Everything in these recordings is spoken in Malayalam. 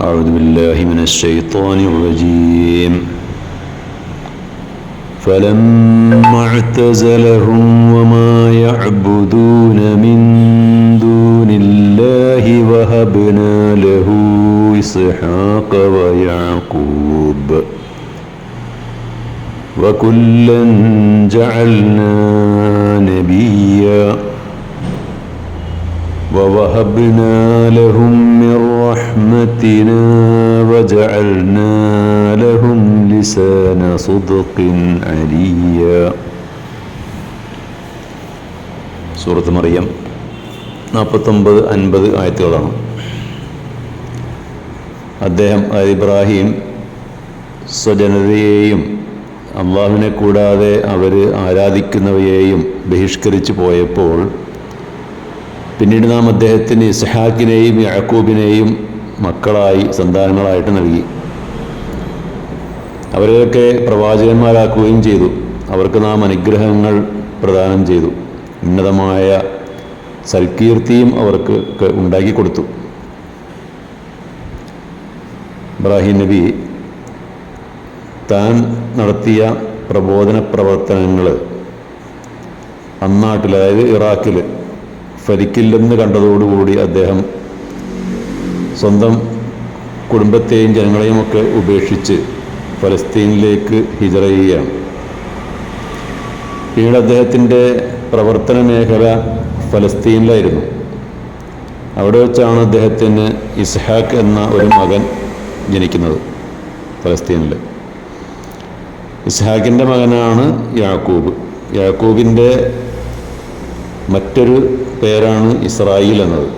أعوذ بالله من الشيطان الرجيم. فلما اعتزلهم وما يعبدون من دون الله وهبنا له إسحاق ويعقوب وكلا جعلنا نبيا ووهبنا لهم من رحمتنا وجعلنا لهم لسان صدق عليا സൂറത്ത് മറിയം നാൽപ്പത്തൊമ്പത് അൻപത് ആയത്തുകളാണ് അദ്ദേഹം അതായത് ഇബ്രാഹിം സ്വജനതയെയും അള്ളാഹുവിനെ കൂടാതെ അവർ ആരാധിക്കുന്നവയെയും ബഹിഷ്കരിച്ചു പോയപ്പോൾ പിന്നീട് നാം അദ്ദേഹത്തിന് ഇസ്ഹാക്കിനെയും യാക്കൂബിനെയും മക്കളായി സന്താനങ്ങളായിട്ട് നൽകി. അവരെയൊക്കെ പ്രവാചകന്മാരാക്കുകയും ചെയ്തു. അവർക്ക് നാം അനുഗ്രഹങ്ങൾ പ്രദാനം ചെയ്തു. ഉന്നതമായ സൽകീർത്തിയും അവർക്ക് ഉണ്ടാക്കി കൊടുത്തു. ഇബ്രാഹിം നബി താൻ നടത്തിയ പ്രബോധന പ്രവർത്തനങ്ങൾ അന്നാട്ടിൽ അതായത് ഇറാഖിൽ ഫലിക്കില്ലെന്ന് കണ്ടതോടുകൂടി അദ്ദേഹം സ്വന്തം കുടുംബത്തെയും ജനങ്ങളെയും ഒക്കെ ഉപേക്ഷിച്ച് ഫലസ്തീനിലേക്ക് ഹിജറ ചെയ്യുകയാണ് പിന്നീട് അദ്ദേഹത്തിന്റെ പ്രവർത്തന മേഖല ഫലസ്തീനിലായിരുന്നു. അവിടെ വെച്ചാണ് അദ്ദേഹത്തിന് ഇസ്ഹാഖ് എന്ന ഒരു മകൻ ജനിക്കുന്നത് ഫലസ്തീനിൽ. ഇസ്ഹാഖിന്റെ മകനാണ് യാക്കൂബ്. യാക്കൂബിന്റെ മറ്റൊരു പേരാണ് ഇസ്രായേൽ എന്നത്.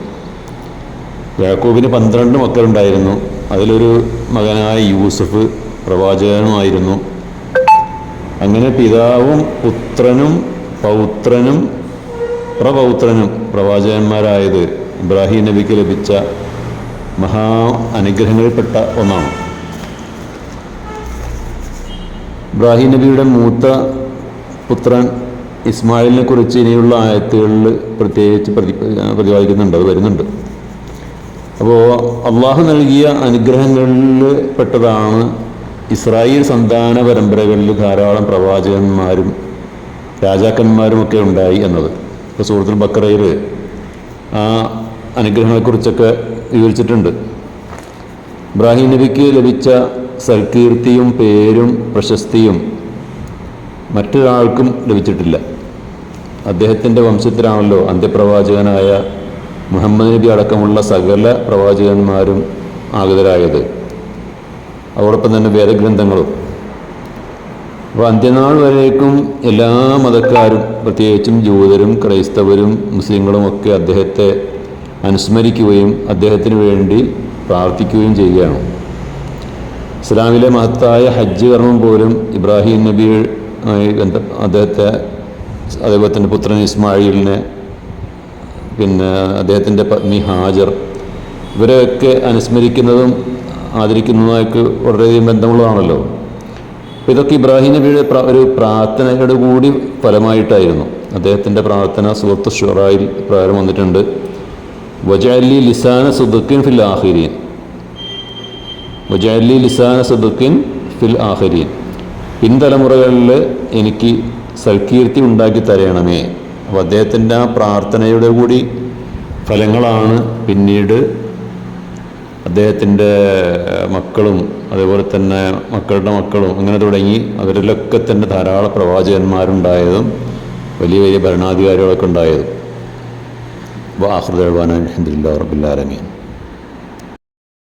യാക്കൂബിന് പന്ത്രണ്ട് മക്കളുണ്ടായിരുന്നു. അതിലൊരു മകനായ യൂസഫ് പ്രവാചകനുമായിരുന്നു. അങ്ങനെ പിതാവും പുത്രനും പൗത്രനും പ്രപൗത്രനും പ്രവാചകന്മാരായത് ഇബ്രാഹിം നബിക്ക് ലഭിച്ച മഹാ അനുഗ്രഹങ്ങളിൽപ്പെട്ട ഒന്നാണ്. ഇബ്രാഹിം നബിയുടെ മൂത്ത പുത്രൻ ഇസ്മായിലിനെ കുറിച്ച് ഇനിയുള്ള ആയത്തുകളിൽ പ്രത്യേകിച്ച് പ്രതി പ്രതിപാദിക്കുന്നുണ്ട് അത് വരുന്നുണ്ട്. അപ്പോൾ അള്ളാഹു നൽകിയ അനുഗ്രഹങ്ങളിൽ പെട്ടതാണ് ഇസ്രായേൽ സന്താന പരമ്പരകളിൽ ധാരാളം പ്രവാചകന്മാരും രാജാക്കന്മാരും ഒക്കെ ഉണ്ടായി എന്നത്. ഇപ്പോൾ സൂറത്തുൽ ബക്കറയിൽ ആ അനുഗ്രഹങ്ങളെക്കുറിച്ചൊക്കെ വിവരിച്ചിട്ടുണ്ട്. ഇബ്രാഹിം നബിക്ക് ലഭിച്ച സൽകീർത്തിയും പേരും പ്രശസ്തിയും മറ്റൊരാൾക്കും ലഭിച്ചിട്ടില്ല. അദ്ദേഹത്തിന്റെ വംശത്തിലാണല്ലോ അന്ത്യപ്രവാചകനായ മുഹമ്മദ് നബി അടക്കമുള്ള സകല പ്രവാചകന്മാരും ആഗതരായത്. അതോടൊപ്പം തന്നെ വേദഗ്രന്ഥങ്ങളും. അപ്പോൾ അന്ത്യനാൾ വരേക്കും എല്ലാ മതക്കാരും പ്രത്യേകിച്ചും ജൂതരും ക്രൈസ്തവരും മുസ്ലിങ്ങളും ഒക്കെ അദ്ദേഹത്തെ അനുസ്മരിക്കുകയും അദ്ദേഹത്തിന് വേണ്ടി പ്രാർത്ഥിക്കുകയും ചെയ്യുകയാണ്. ഇസ്ലാമിലെ മഹത്തായ ഹജ്ജ് കർമ്മം പോലും ഇബ്രാഹിം നബിയുമായി ബന്ധ അദ്ദേഹത്തെ അതേപോലെ തന്നെ പുത്രൻ ഇസ്മായിലിനെ പിന്നെ അദ്ദേഹത്തിന്റെ പത്നി ഹാജർ. ഇവരെയൊക്കെ അനുസ്മരിക്കുന്നതും ആദരിക്കുന്നതുമായിട്ട് വളരെയധികം ബന്ധമുള്ളതാണല്ലോ. അപ്പോൾ ഇതൊക്കെ ഇബ്രാഹിം നബിയുടെ ഒരു പ്രാർത്ഥനയുടെ കൂടി ഫലമായിട്ടായിരുന്നു. അദ്ദേഹത്തിന്റെ പ്രാർത്ഥന സുഹൃത്ത് ഷുറായിൽ പ്രകാരം വന്നിട്ടുണ്ട്. വജാലി ലിസാന സുദുക്കിൻ ഫിൽ ആഹിരീൻ വജാലി ലിസാന സുദുക്കിൻ ഫിൽ ആഹിരീൻ പിൻതലമുറകളിൽ എനിക്ക് സൽകീർത്തി ഉണ്ടാക്കി തരയണമേ അപ്പോൾ അദ്ദേഹത്തിന്റെ ആ പ്രാർത്ഥനയുടെ കൂടി ഫലങ്ങളാണ് പിന്നീട് അദ്ദേഹത്തിന്റെ മക്കളും അതേപോലെ തന്നെ മക്കളുടെ മക്കളും അങ്ങനെ തുടങ്ങി അവരിലൊക്കെ തന്നെ ധാരാളം പ്രവാചകന്മാരുണ്ടായതും വലിയ വലിയ ഭരണാധികാരികളൊക്കെ ഉണ്ടായതും. വാഹൃദാൻ അലഹദില്ലാ റബുല്ലാലമീൻ